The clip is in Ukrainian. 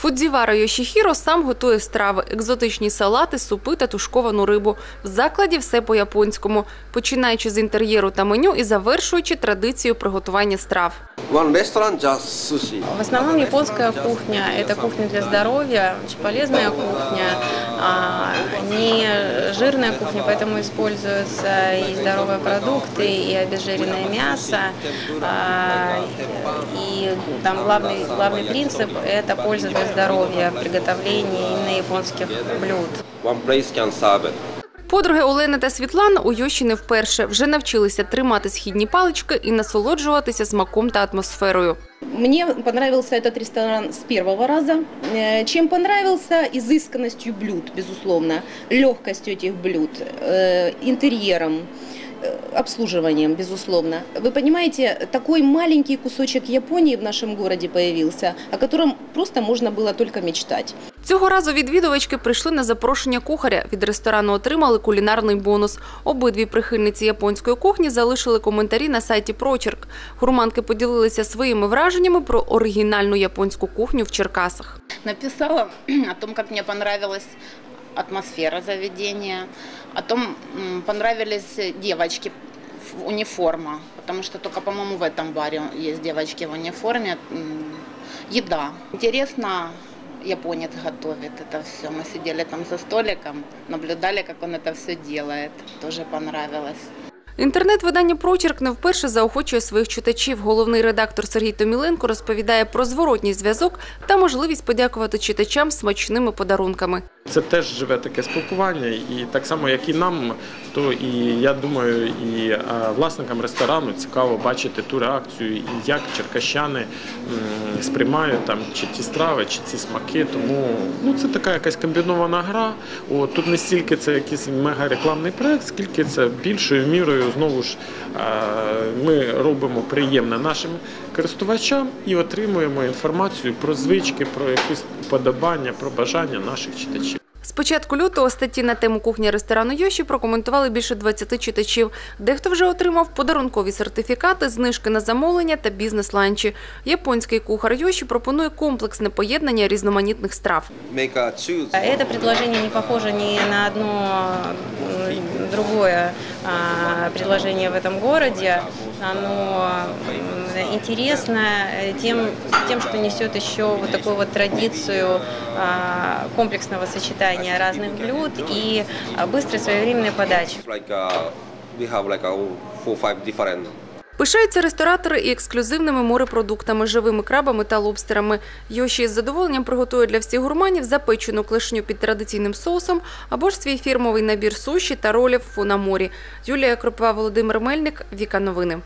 Фудзівара Йошіхіро сам готує страви, екзотичні салати, супи та тушковану рибу. В закладі все по-японському, починаючи з інтер'єру та меню і завершуючи традицією приготування страв. В основном японская кухня – это кухня для здоровья, очень полезная кухня, жирная кухня, поэтому используются и здоровые продукты, и обезжиренное мясо. А, И там главный, главный принцип – это польза для здоровья в приготовлении именно японских блюд. One place can serve it. Подруги Олена та Світлана у Йоші не вперше. Вже навчилися тримати східні палички і насолоджуватися смаком та атмосферою. Мне понравился этот ресторан с первого раза. Э, Чем понравился? Изысканностью блюд, безусловно, легкостью этих блюд, э, интерьером, э, обслуживанием, безусловно. Вы понимаете, такой маленький кусочек Японии в нашем городе появился, о котором просто можно было только мечтать. Цього разу відвідувачки прийшли на запрошення кухаря. Від ресторану отримали кулінарний бонус. Обидві прихильниці японської кухні залишили коментарі на сайті Прочерк. Гурманки поділилися своїми враженнями про оригінальну японську кухню в Черкасах. написала о том, как мне понравилась атмосфера заведения, о том, понравились девочки в униформа, потому что только, по-моему, в этом баре есть девочки в униформе. Еда. Интересно, японец готовит это все. Мы сидели там за столиком, наблюдали, как он это все делает. Тоже понравилось. Інтернет-видання Прочерк не вперше заохочує своїх читачів. Головний редактор Сергій Томіленко розповідає про зворотній зв'язок та можливість подякувати читачам смачними подарунками. Це теж живе таке спілкування, і так само, як і нам, то і я думаю, і е, власникам ресторану цікаво бачити ту реакцію, і як черкащани сприймають там чи ті страви, чи ці смаки. Тому ну це така якась комбінована гра. От, тут не стільки це якийсь мега рекламний проект, скільки це більшою мірою знову ж е, ми робимо приємне нашим користувачам і отримуємо інформацію про звички, про якісь подобання, про бажання наших читачів. Початку лютого статті на тему кухня ресторану Йоші прокоментували більше 20 читачів. Дехто вже отримав подарункові сертифікати, знижки на замовлення та бізнес-ланчі. Японський кухар Йоші пропонує комплексне поєднання різноманітних страв. A choose. Не похоже ни на одно м, другое а, в этом городе. Оно интересно э, тем, тем, что несет еще вот такую вот традицию а, комплексного сочетания разных блюд и а, быстрой своевременной подачи. Like uh, we have like a four five different Пишаються ресторатори і ексклюзивними морепродуктами, живими крабами та лобстерами. Йоші із задоволенням приготує для всіх гурманів запечену клешню під традиційним соусом або ж свій фірмовий набір суші та ролів фу на морі. Юлія Кропива, Володимир Мельник, Віка Новини.